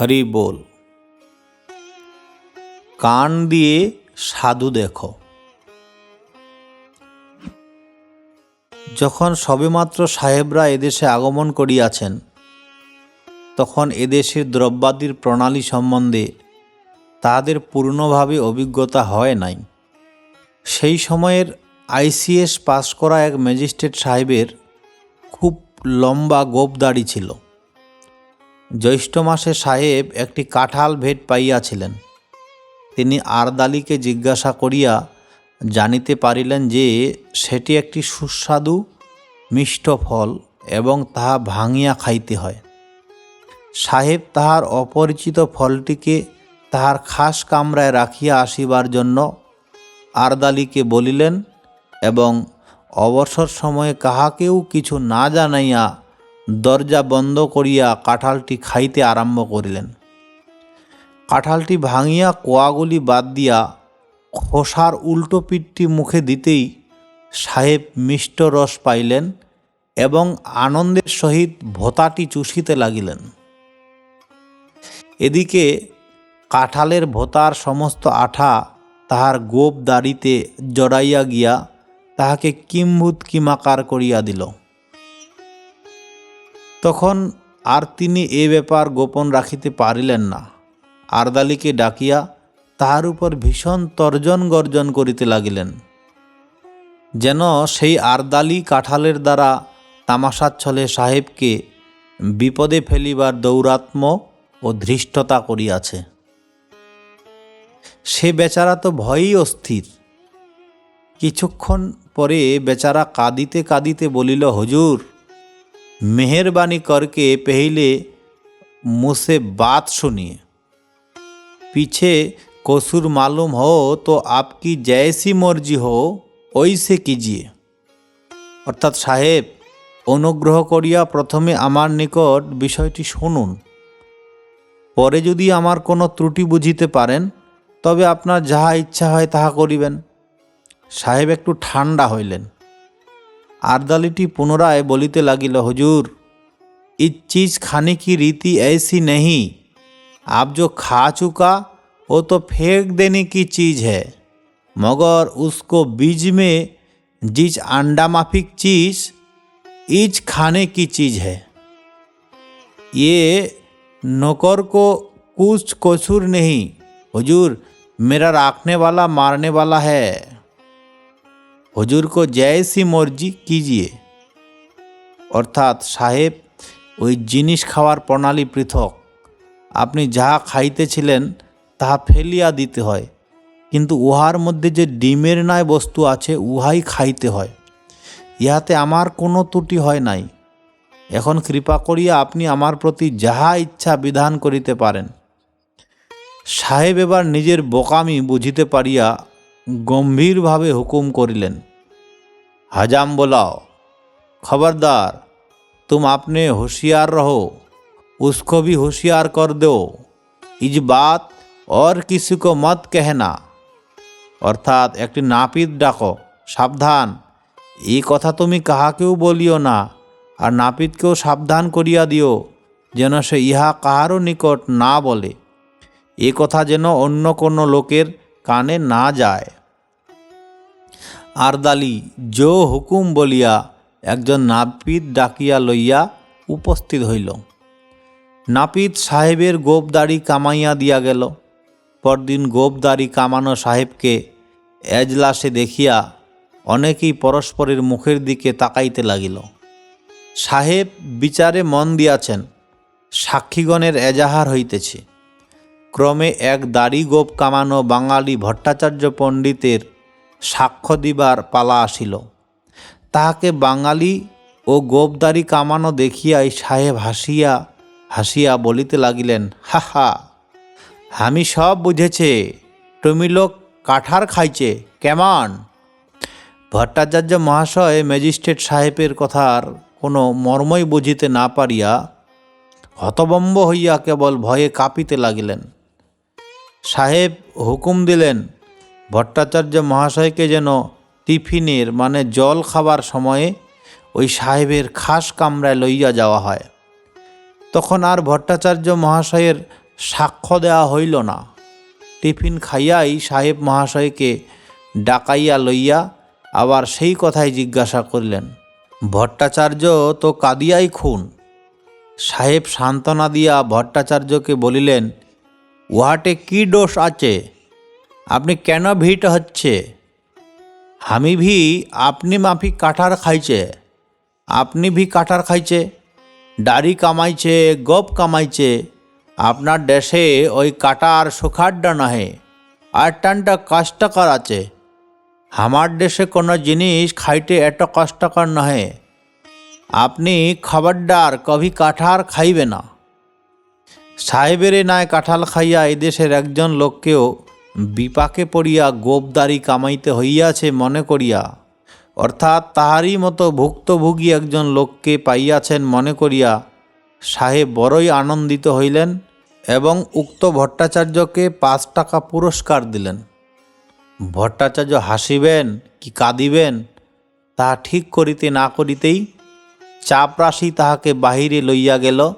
হরি বল। কান দিয়ে সাধু দেখো। যখন সবেমাত্র সাহেবরা এদেশে আগমন করিয়াছেন, তখন এদেশের দ্রব্যাদির প্রণালী সম্বন্ধে তাদের পূর্ণভাবে অভিজ্ঞতা হয় নাই। সেই সময়ের আইসিএস পাস করা এক ম্যাজিস্ট্রেট সাহেবের খুব লম্বা গোপ দাড়ি ছিল। জ্যৈষ্ঠ মাসে সাহেব একটি কাঁঠাল ভেট পাইয়াছিলেন। তিনি আরদালিকে জিজ্ঞাসা করিয়া জানিতে পারিলেন যে, সেটি একটি সুস্বাদু মিষ্ট ফল এবং তাহা ভাঙিয়া খাইতে হয়। সাহেব তাহার অপরিচিত ফলটিকে তাহার খাস কামরায় রাখিয়া আসিবার জন্য আরদালিকে বলিলেন, এবং অবসর সময়ে কাহাকেও কিছু না জানাইয়া দরজা বন্ধ করিয়া কাঁঠালটি খাইতে আরম্ভ করিলেন। কাঁঠালটি ভাঙিয়া কোয়াগুলি বাদ দিয়া খোসার উল্টো পিঠটি মুখে দিতেই সাহেব মিষ্ট রস পাইলেন এবং আনন্দের সহিত ভোতাটি চুষিতে লাগিলেন। এদিকে কাঁঠালের ভোতার সমস্ত আঠা তাহার গোপ দাড়িতে জড়াইয়া গিয়া তাহাকে কিম্ভূত কিমাকার করিয়া দিল। তখন আর তিনি এ ব্যাপার গোপন রাখিতে পারিলেন না। আরদালিকে ডাকিয়া তাহার উপর ভীষণ তর্জন গর্জন করিতে লাগিলেন। যেন সেই আরদালি কাঁঠালের দ্বারা তামাশাচ্ছলে সাহেবকে বিপদে ফেলিবার দৌরাত্ম ও ধৃষ্টতা করিয়াছে। সে বেচারা তো ভয়েই অস্থির। কিছুক্ষণ পরে বেচারা কাঁদিতে কাঁদিতে বলিল, হুজুর मेहरबानी करके पहले मुझसे बात सुनिए पीछे कसूर मालूम हो तो आपकी जैसी मर्जी हो ওইসে কিজিয়ে অর্থাৎ সাহেব অনুগ্রহ করিয়া প্রথমে আমার নিকট বিষয়টি শুনুন পরে যদি আমার কোনো ত্রুটি বুঝিতে পারেন তবে আপনার যাহা ইচ্ছা হয় তাহা করিবেন সাহেব একটু ঠান্ডা হইলেন आरदालिटी पुनराय बोलिते लागिल हुजूर इस चीज़ खाने की रीति ऐसी नहीं आप जो खा चुका वो तो फेंक देने की चीज़ है मगर उसको बीज में जिस अंडा माफिक चीज़ इज़ खाने की चीज़ है ये नौकर को कुछ कसूर नहीं हुजूर मेरा राखने वाला मारने वाला है হুজুর কো জয়সি মর্জি কিজিয়ে। অর্থাৎ সাহেব, ওই জিনিস খাওয়ার প্রণালী পৃথক। আপনি যাহা খাইতেছিলেন তাহা ফেলিয়া দিতে হয়। কিন্তু উহার মধ্যে যে ডিমের ন্যায় বস্তু আছে, উহাই খাইতে হয়। ইহাতে আমার কোনো ত্রুটি হয় নাই। এখন কৃপা করিয়া আপনি আমার প্রতি যাহা ইচ্ছা বিধান করিতে পারেন। সাহেব এবার নিজের বোকামি বুঝিতে পারিয়া गंभीरभावे हुकुम करिलेन हजाम बोलाओ खबरदार तुम अपने होशियार रहो उसको भी होशियार कर दो इस बात और किसी को मत कहना অর্থাৎ একটি নাপিত ডাকো সাবধান এই কথা তুমি কাহাকেও বলিও না আর নাপিতকেও সাবধান করিয়া দিও যেন সে ইহা কাহারও নিকট না বলে এ কথা যেন অন্য কোনো লোকের কানে না যায়। আরদালি জো হুকুম বলিয়া একজন নাপিত ডাকিয়া লইয়া উপস্থিত হইল। নাপিত সাহেবের গোপদাড়ি কামাইয়া দিয়া গেল। পরদিন গোপদাড়ি কামানো সাহেবকে এজলাসে দেখিয়া অনেকেই পরস্পরের মুখের দিকে তাকাইতে লাগিল। সাহেব বিচারে মন দিয়াছেন, সাক্ষীগণের এজাহার হইতেছে। ক্রমে এক দাড়ি গোপ কামানো বাঙালি ভট্টাচার্য পণ্ডিতের সাক্ষ্য দিবার পালা আসিল। তাহাকে বাঙালি ও গোপদারি কামানো দেখিয়াই সাহেব হাসিয়া হাসিয়া বলিতে লাগিলেন, হা হা, আমি সব বুঝেছে, তুমি লোক কাঠার খাইছে, কেমন? ভট্টাচার্য মহাশয় ম্যাজিস্ট্রেট সাহেবের কথার কোনো মর্মই বুঝিতে না পারিয়া হতবম্ব হইয়া কেবল ভয়ে কাঁপিতে লাগিলেন। সাহেব হুকুম দিলেন, ভট্টাচার্য মহাশয়কে যেন টিফিনের মানে জল খাবার সময়ে ওই সাহেবের খাস কামরায় লইয়া যাওয়া হয়। তখন আর ভট্টাচার্য মহাশয়ের সাক্ষ্য দেওয়া হইল না। টিফিন খাইয়াই সাহেব মহাশয়কে ডাকাইয়া লইয়া আবার সেই কথাই জিজ্ঞাসা করিলেন, ভট্টাচার্য তো কাদিয়াই খুন? সাহেব সান্ত্বনা দিয়া ভট্টাচার্যকে বলিলেন উহাটে কি দোষ আছে? আপনি কেন ভিট হচ্ছে? আমি ভি, আপনি মাফি কাঠার খাইছে। আপনি ভি কাঠার খাইছে, দাড়ি কামাইছে, গপ কামাইছে। আপনার দেশে ওই কাটার সুখাড্ডা নহে, আর টানটা কষ্টকর আছে। আমার দেশে কোনো জিনিস খাইতে এত কষ্টকর নহে। আপনি খবরদার কভি কাঠার খাইবে না। সাহেবেরে নাই কাঁঠাল খাইয়া এদেশের একজন লোককেও বিপাকে পড়িয়া গোপদারি কামাইতে হইয়াছে মনে করিয়া। অর্থাৎ তাহারই মতো ভুক্তভোগী একজন লোককে পাইয়াছেন মনে করিয়া সাহেব বড়ই আনন্দিত হইলেন এবং উক্ত ভট্টাচার্যকে পাঁচ টাকা পুরস্কার দিলেন। ভট্টাচার্য হাসিবেন, কি কাঁদিবেন, তাহা ঠিক করিতে না করিতেই চাপরাশি তাহাকে বাহিরে লইয়া গেল।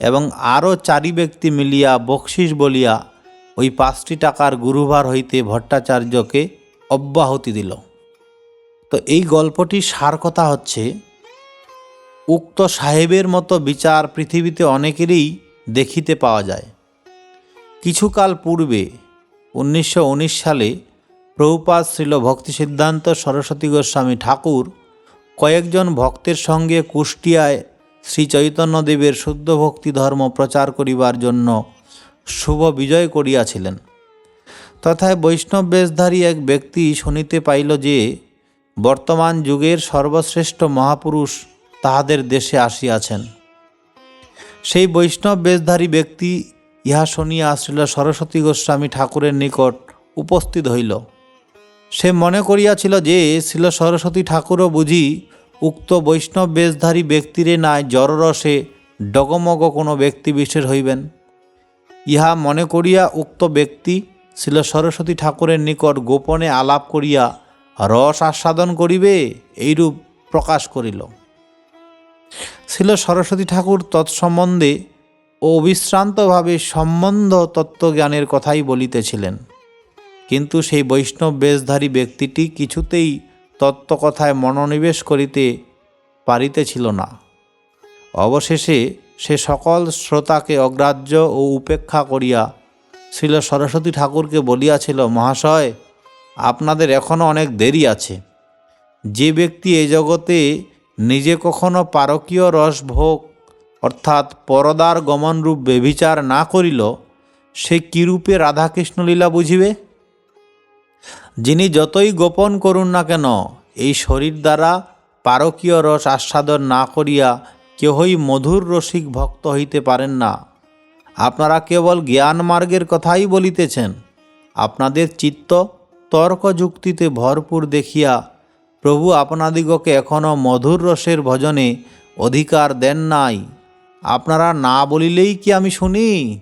এবং আরও চারি ব্যক্তি মিলিয়া বকশিস বলিয়া ওই পাঁচটি টাকার গুরুভার হইতে ভট্টাচার্যকে অব্যাহতি দিল। তো এই গল্পটির সার কথা হচ্ছে, উক্ত সাহেবের মতো বিচার পৃথিবীতে অনেকেরই দেখিতে পাওয়া যায়। কিছুকাল পূর্বে উনিশশো উনিশ সালে প্রভুপাদ শ্রীল ভক্তি সিদ্ধান্ত সরস্বতী গোস্বামী ঠাকুর কয়েকজন ভক্তের সঙ্গে কুষ্টিয়ায় শ্রী চৈতন্যদেবের শুদ্ধ ভক্তি ধর্ম প্রচার করিবার জন্য শুভ বিজয় করিয়াছিলেন। তথায় বৈষ্ণব বেশধারী এক ব্যক্তি শুনিতে পাইল যে, বর্তমান যুগের সর্বশ্রেষ্ঠ মহাপুরুষ তাহাদের দেশে আসিয়াছেন। সেই বৈষ্ণব বেশধারী ব্যক্তি ইহা শুনিয়া আসিল সরস্বতী গোস্বামী ঠাকুরের নিকট উপস্থিত হইল। সে মনে করিয়াছিল যে শিল সরস্বতী ঠাকুরও বুঝি উক্ত বৈষ্ণব বেশধারী ব্যক্তিরে নাই জড়রসে ডগমগ কোনো ব্যক্তি বিশেষ হইবেন। ইহা মনে করিয়া উক্ত ব্যক্তি শিল সরস্বতী ঠাকুরের নিকট গোপনে আলাপ করিয়া রস আস্বাদন করিবে, এইরূপ প্রকাশ করিল। ছিল সরস্বতী ঠাকুর তৎসম্বন্ধে ও অবিশ্রান্তভাবে সম্বন্ধ তত্ত্বজ্ঞানের কথাই বলিতেছিলেন। কিন্তু সেই বৈষ্ণব বেশধারী ব্যক্তিটি কিছুতেই তত্ত্বকথায় মনোনিবেশ করিতে পারিতেছিল না। অবশেষে সে সকল শ্রোতাকে অগ্রাহ্য ও উপেক্ষা করিয়া শ্রীল সরস্বতী ঠাকুরকে বলিয়াছিল, মহাশয়, আপনাদের এখনও অনেক দেরি আছে। যে ব্যক্তি এ জগতে নিজে কখনো পারকীয় রস ভোগ অর্থাৎ পরদার গমনরূপ বেভিচার না করিল, সে কিরূপে রাধাকৃষ্ণলীলা বুঝিবে? যিনি যতই গোপন করুন না কেন, এই শরীর দ্বারা পারকীয় রস আস্বাদন না করিয়া কেহই মধুর রসিক ভক্ত হইতে পারেন না। আপনারা কেবল জ্ঞান মার্গের কথাই বলিতেছেন। আপনাদের চিত্ত তর্ক যুক্তিতে ভরপুর দেখিয়া প্রভু আপনাদিগকে এখনও মধুর রসের ভজনে অধিকার দেন নাই। আপনারা না বলিলেই কি আমি শুনি?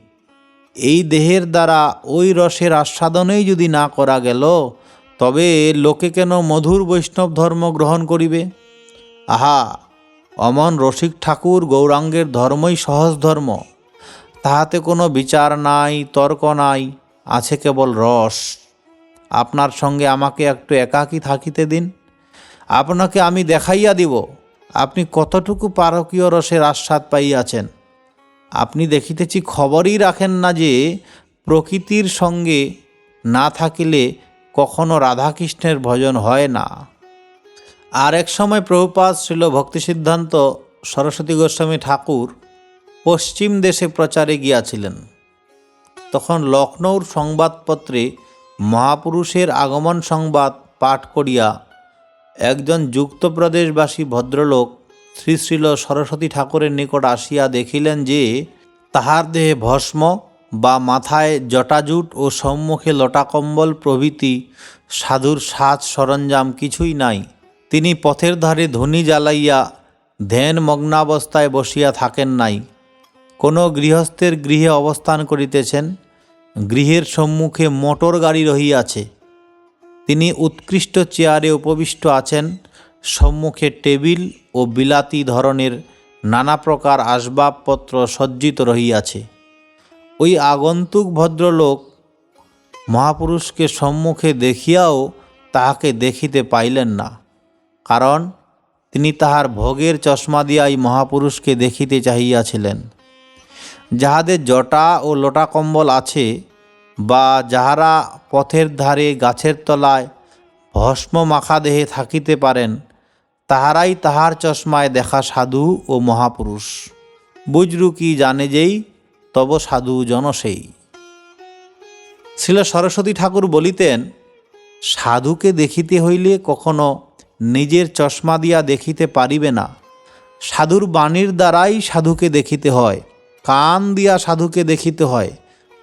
এই দেহের দ্বারা ওই রসের আস্বাদনেই যদি না করা গেল তবে লোকে কেন মধুর বৈষ্ণব ধর্ম গ্রহণ করিবে? আহা, অমন রসিক ঠাকুর গৌরাঙ্গের ধর্মই সহজ ধর্ম। তাহাতে কোনো বিচার নাই, তর্ক নাই, আছে কেবল রস। আপনার সঙ্গে আমাকে একটু একাকী থাকিতে দিন। আপনাকে আমি দেখাইয়া দিব, আপনি কতটুকু পারকীয় রসের আস্বাদ পাইয়াছেন। আপনি দেখিতেছি খবরই রাখেন না যে প্রকৃতির সঙ্গে না থাকিলে কখনো রাধাকৃষ্ণের ভজন হয় না। আর এক সময় প্রভুপাদ ছিল ভক্তি সিদ্ধান্ত সরস্বতী গোস্বামী ঠাকুর পশ্চিম দেশে প্রচারে গিয়াছিলেন। তখন লখনৌর সংবাদপত্রে মহাপুরুষের আগমন সংবাদ পাঠ করিয়া একজন যুক্তপ্রদেশবাসী ভদ্রলোক শ্রী শ্রীল সরস্বতী ঠাকুরের নিকট আসিয়া দেখিলেন যে তাহার দেহে ভস্ম বা মাথায় জটাজুট ও সম্মুখে লটাকম্বল প্রভৃতি সাধুর সাজ সরঞ্জাম কিছুই নাই। তিনি পথের ধারে ধনী জ্বালাইয়া ধ্যান মগ্নাবস্থায় বসিয়া থাকেন নাই। কোনো গৃহস্থের গৃহে অবস্থান করিতেছেন, গৃহের সম্মুখে মোটর গাড়ি রহিয়াছে। তিনি উৎকৃষ্ট চেয়ারে উপবিষ্ট আছেন, সম্মুখে টেবিল ও বিলাতি ধরনের নানা প্রকার আসবাবপত্র সজ্জিত রহিয়াছে। ওই আগন্তুক ভদ্রলোক মহাপুরুষকে সম্মুখে দেখিয়াও তাহাকে দেখিতে পাইলেন না, কারণ তিনি তাহার ভোগের চশমা দিয়াই মহাপুরুষকে দেখিতে চাহিয়াছিলেন। যাহাদের জটা ও লোটা কম্বল আছে বা যাহারা পথের ধারে গাছের তলায় ভস্ম মাখা দেহে থাকিতে পারেন, তাহারাই তাহার চশমায় দেখা সাধু ও মহাপুরুষ। বুজরু কি জানে যেই তব সাধু জন সেই। শিল সরস্বতী ঠাকুর বলিতেন, সাধুকে দেখিতে হইলে কখনো নিজের চশমা দিয়া দেখিতে পারিবে না। সাধুর বাণীর দ্বারাই সাধুকে দেখিতে হয়, কান দিয়া সাধুকে দেখিতে হয়,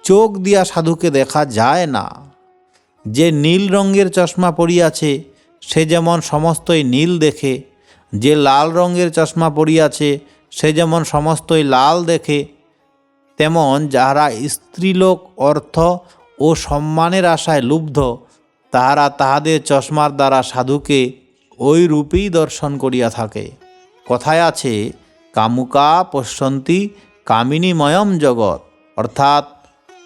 চোখ দিয়া সাধুকে দেখা যায় না। যে নীল রঙের চশমা পরিয়াছে সে যেমন সমস্তই নীল দেখে, যে লাল রঙের চশমা পরিয়াছে সে যেমন সমস্তই লাল দেখে তেমন যাহারা স্ত্রীলোক, অর্থ ও সম্মানের আশায় লুব্ধ, তাহারা তাহাদের চশমার দ্বারা সাধুকে ওই রূপেই দর্শন করিয়া থাকে। কথায় আছে, কামুকা পশ্যন্তি কামিনীময়ম জগৎ। অর্থাৎ,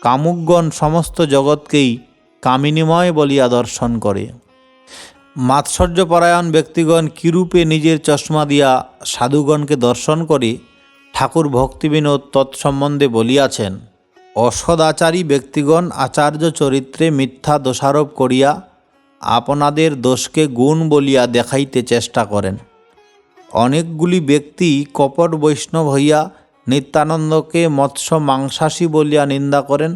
কামুকগণ সমস্ত জগৎকেই কামিনীময় বলিয়া দর্শন করে। মাৎসর্যপরায়ণ ব্যক্তিগণ কিরূপে নিজের চশমা দিয়া সাধুগণকে দর্শন করে? ঠাকুর ভক্তিবিনোদ তৎসম্বন্ধে বলিয়াছেন, অসদাচারী ব্যক্তিগণ আচার্য চরিত্রে মিথ্যা দোষারোপ করিয়া আপনাদের দোষকে গুণ বলিয়া দেখাইতে চেষ্টা করেন। অনেকগুলি ব্যক্তি কপট বৈষ্ণব হইয়া নিত্যানন্দকে মৎস্য মাংসাশী বলিয়া নিন্দা করেন,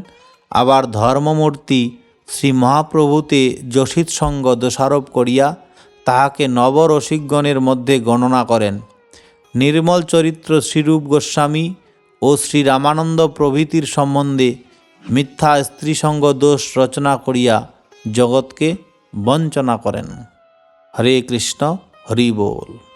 আবার ধর্মমূর্তি শ্রী মহাপ্রভুতে যশিত সঙ্গ দোষারোপ করিয়া তাহাকে নবরসিকগণের মধ্যে গণনা করেন। নির্মল চরিত্র শ্রীরূপ গোস্বামী ও শ্রী রামানন্দ প্রভৃতির সম্বন্ধে মিথ্যা স্ত্রীসঙ্গ দোষ রচনা করিয়া জগৎকে বঞ্চনা করেন। হরে কৃষ্ণ, হরি বল।